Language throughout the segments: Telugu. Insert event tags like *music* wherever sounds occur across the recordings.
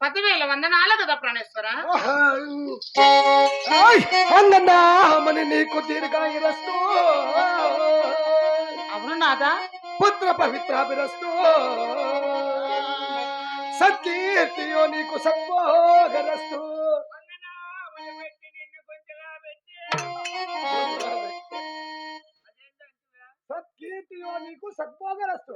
పదివేల వందనాలు కదా ప్రాణేశ్వర? అన్నమని నీకు దీర్ఘాయురస్తు. అవును నాదా. పుత్ర పవిత్రాభిరస్తు. సత్కీర్తియో నీకు సద్భోగరస్తు సత్కీర్తియో నీకు సద్భోగరస్తు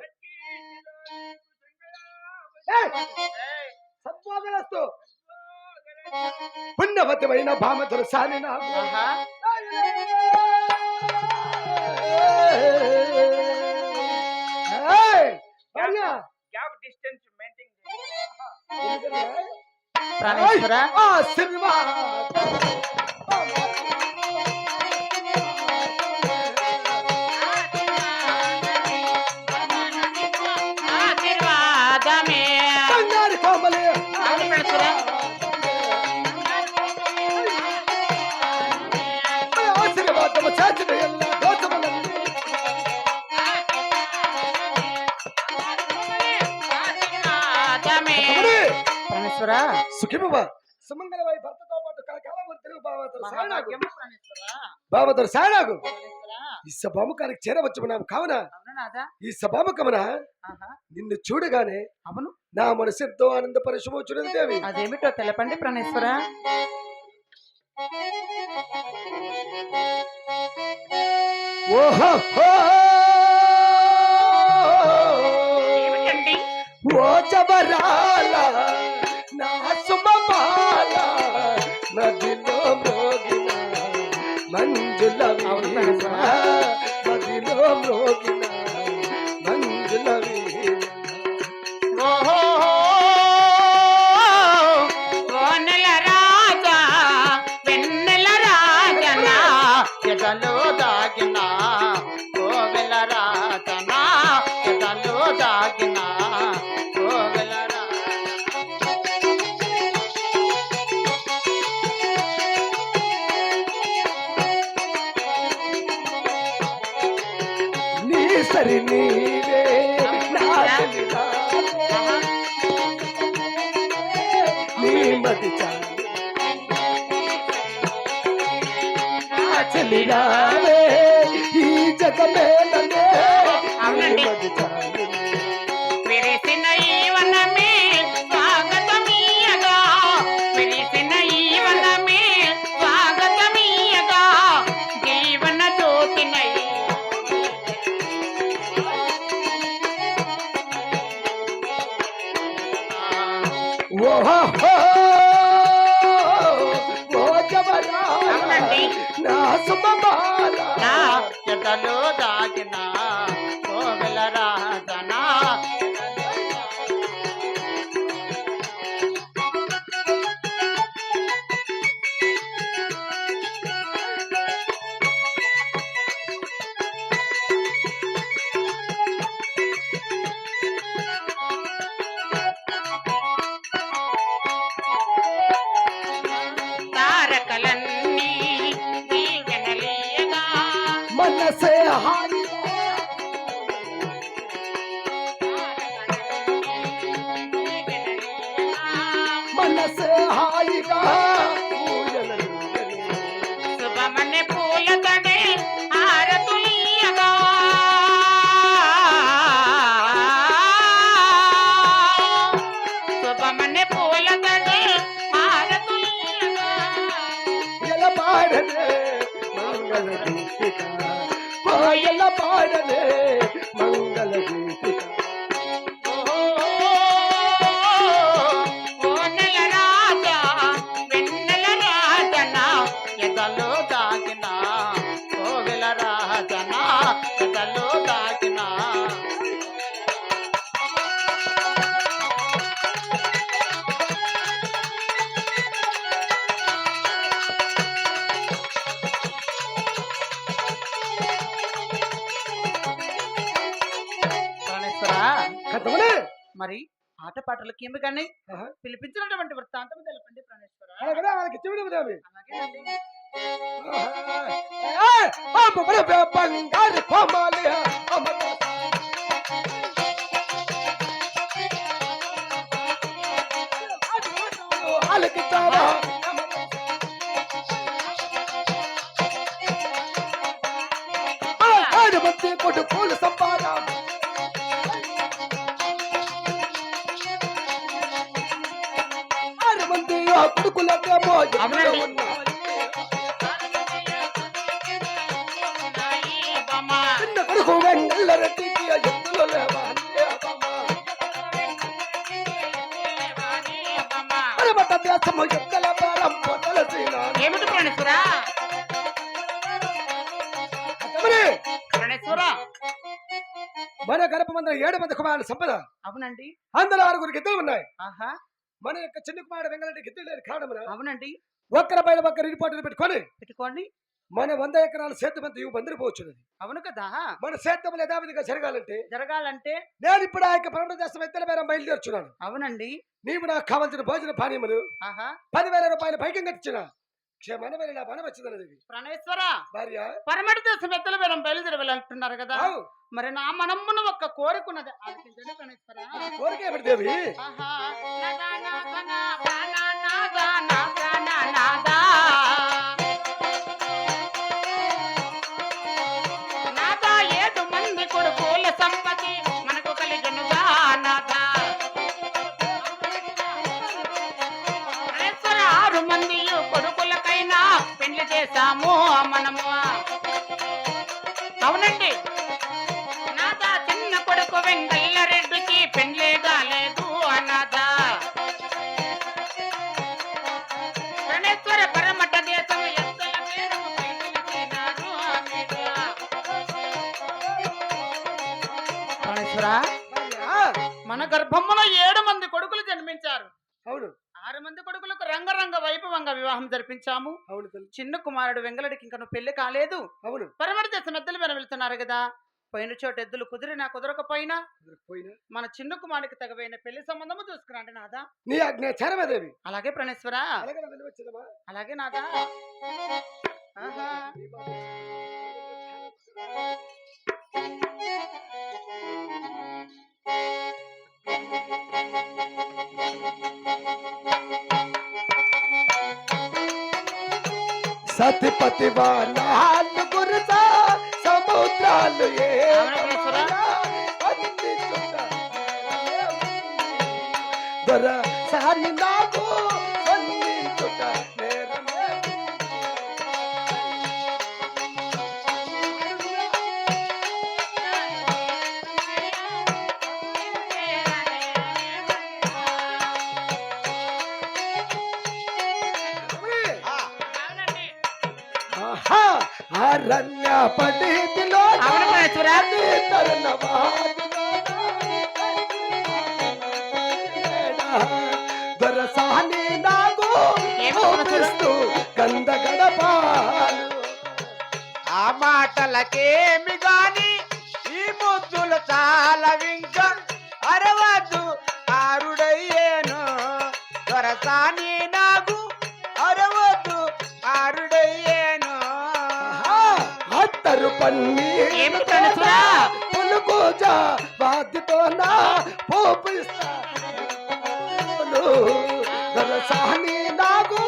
గ్యాప్ డిస్టెన్స్ మెయింటైన్ ఎందుకంటే ప్రాణేశ్వర. ఆశీర్వాద సుమంగళమై భర్తతో పాటు కలకాలం తెలుగు ఈ సభాముఖానికి చేరవచ్చు మనం కావున ఈ సభాముఖమున. నిన్ను చూడగానే అవును. నా మనసు ఎంతో ఆనందపరచబోచున్నది దేవి. అదేమిటో తెలపండి ప్రాణేశ్వర. ఓహో! ఏమిటండి? ఓ జబరాల నా సుమబాల మంజుల వీణ నదిలో సరి నీవే. నా ఈ అవునండి. మది ভালো লাগে না మనసే హాయి మనసే హాయిగా ఊయలలుగనే. ఆటపాటలకి ఏమి కానీ. పిలిపించినటువంటి వృత్తాంతం తెలపండి ప్రాణేశ్వర బంగారు కోమాలి అమర పలికించావా ఏడు మంది కుమారుల సంపద. అవునండి. అందులో ఆరుగురు గిద్దలు ఉన్నాయి. ఆహా. మన యొక్క చిన్న కుమారుడు వెంగళరెడ్డి గిద్దలు లేని కారణమున అవునండి. ఒక్కరి పైన ఒక్కరి రిపోర్టులు పెట్టుకొని పెట్టుకోండి. మన వంద ఎకరాల సేద్యం అంతా ఇవి బందిరిపోవచ్చున్నది అవును కదా. మన సేద్యం యథావిధిగా జరగాలంటే జరగాలంటే నేను ఇప్పుడు ఆ యొక్క పరమ దేశం ఎత్తల మేర బయలుదేరుచున్నాను. అవునండి. నీవు నాకు కావాల్సిన భోజన పానీయములు పదివేల రూపాయలు పైకి కట్టించిన. నా వచ్చిందన్నది ప్రణేశ్వర! భార్య? పరమటి దేశం కదా. మరి నా మనమ్మును ఒక్క కోరుకున్నది. కోరిక ఏమిటి దేవి? అవును తల్లి. చిన్న కుమారుడు వెంగళడికి ఇంకా నువ్వు పెళ్ళి కాలేదు. అవును. పరమటి దేశం ఎద్దుల మీద వెళ్తున్నారు కదా. పోయిన చోట ఎద్దులు కుదిరినా కుదరకపోయినా పోయినా మన చిన్న కుమారుడికి తగవైన పెళ్ళి సంబంధము చూసుకురండి నాదా. నీ అలాగే ప్రణేశ్వర. అలాగే నాదా. ఆహా. సతిపతి వాళ్ళు గురుసా సముద్రాలు దొర సాని నాకు అరణ్య పండితిలో. దొరసాని నాకు గంధ గడపాలు ఆ మాటలకేమి గాని ఈ ముద్దులు చాలా వింక అరవద్దు ఆరుడయ్యేను దొరసాని నాకు పులుకోజా బాధ్యతో నా నాకు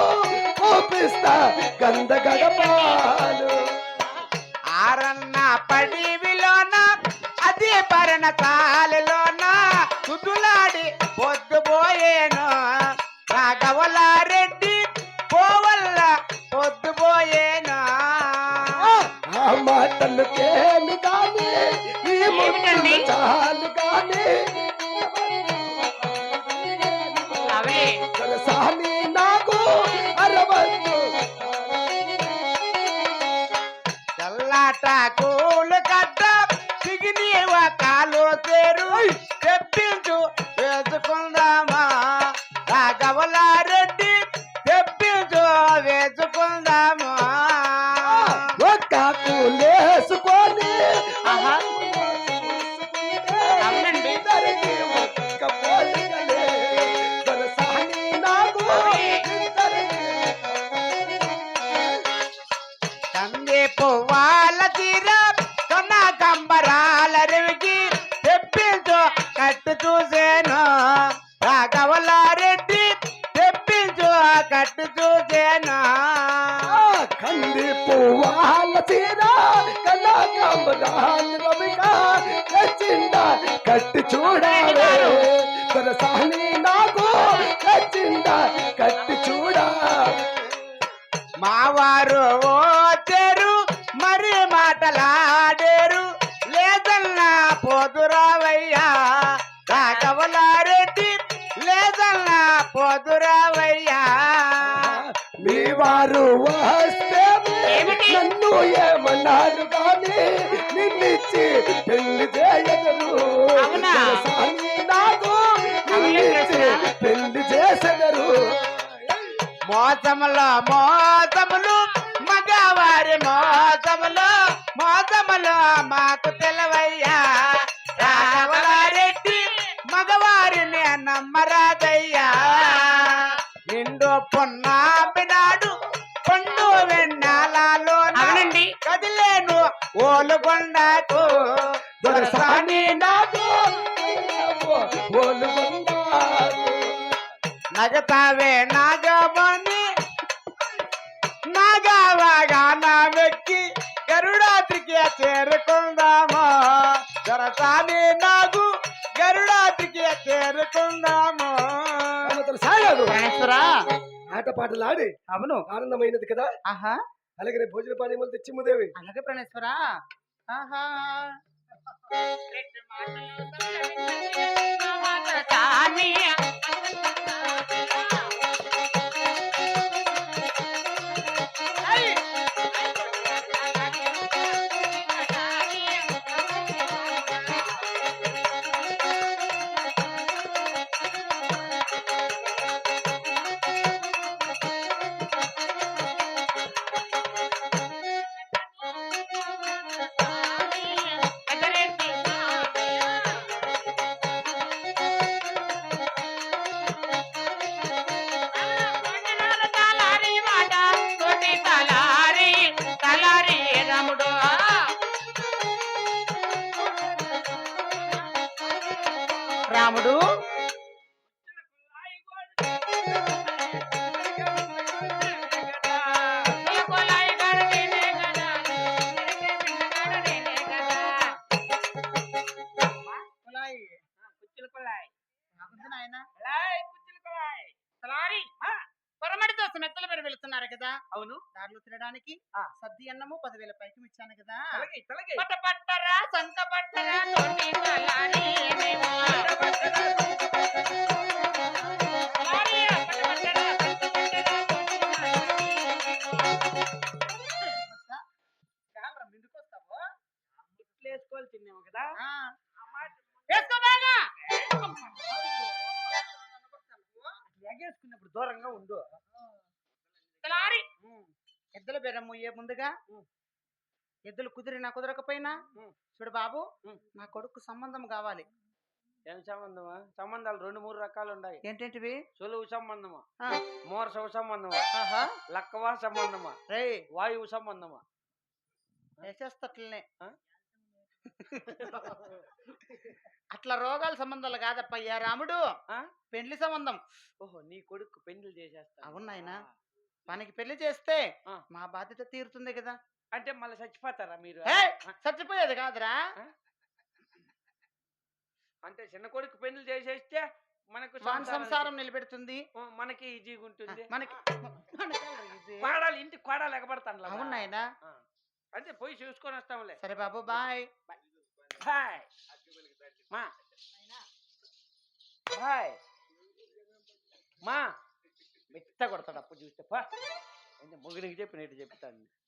పోపిస్తా. గంధ గడపాలు ఆరన్న పడివిలోన? అదే పరణ తాళలోన కుదులాడి పొద్దుపోయేను రాఘవలారెడ్డి మాటలకేమి కానీ ఈ? ముద్దులు చాలు కానీ అవే దొరసాని నాకు అరవద్దు. చల్లాట కూలు కట్ట సిగిని కాలు తేరు తెప్పించు తీరా కళాకాంబరాన్ రవిగా కచ్చిందా కట్టి చూడాలే దొరసాని నాకు కచ్చిందా కట్టి చూడా. మావారు ఓచేరు మరి మాటలాడేరు. లేదన్నా పోదురావయ్యా రాఘవలారెడ్డి లేదన్నా పోదురావయ్యా. మీ వారు వస్తే ఏమన్నారు కానీ నిన్నిచ్చి పెళ్ళి? దొరసాని నాకు. పెళ్ళి చేసెదరు మోసములో మోసములు మగవారి మోసములు మోసములు మాకు తెలవయ్యా ఓలుగొండకు దొరసాని నాకు. నగతావే నాగమణి నాగవాగా నా వ్యక్తి గరుడాద్రికి చేరుకుందాము. దొరసాని నాగు గరుడాద్రికి చేరుకుందాము. ఆట పాటలు ఆడి అవును. ఆనందమైనది కదా. ఆహా. అలాగే రేపు భోజన పానీయములు తెచ్చి ముదేవి అలాగే ప్రాణేశ్వరా. ఆహా. *laughs* తినడానికి సద్ది అన్నము పదివేల పైకి ఇచ్చాను కదా. పట్ట పట్టరా సంక పట్టరా ఎద్దుల బెరం ముయ్యే ముందుగా ఎద్దులు కుదిరినా కుదరకపోయినా చూడు బాబు నా కొడుకు సంబంధం కావాలి. ఏం సంబంధమా? సంబంధాలు రెండు మూడు రకాలు ఉన్నాయి ఏంటేంటివి? సులువు సంబంధమా? మోరసవ సంబంధమా? లక్కవా సంబంధమా? రేయ్. వాయువు సంబంధమా? వేసేస్తట్లనే? అట్లా రోగాల సంబంధాలు కాదప్పయ్యా రాముడు? పెండ్లి సంబంధం. ఓహో నీ కొడుకు పెళ్ళి చేసేస్తా అవును నాయనా. మనకి పెళ్ళి చేస్తే. మా బాధ్యత తీరుతుంది కదా. అంటే మళ్ళీ చచ్చిపోతారా మీరు? చచ్చిపోయేది కాదురా. అంటే చిన్న కొడుకు పెళ్ళి చేసేస్తే మనకు సంసారం నిలబెడుతుంది. మనకి ఈజీగా ఉంటుంది మనకి? కోడాలి ఇంటి కోడాలు ఎగబడతాను అవును నాయనా. అంటే పోయి చూసుకొని వస్తాంలే. సరే బాబు బాయ్. మా. హాయ్ మా. మెత్త కొడతాడు అప్పు చూస్తే. పా. మొగిలికి చెప్పినట్టు చెప్తాను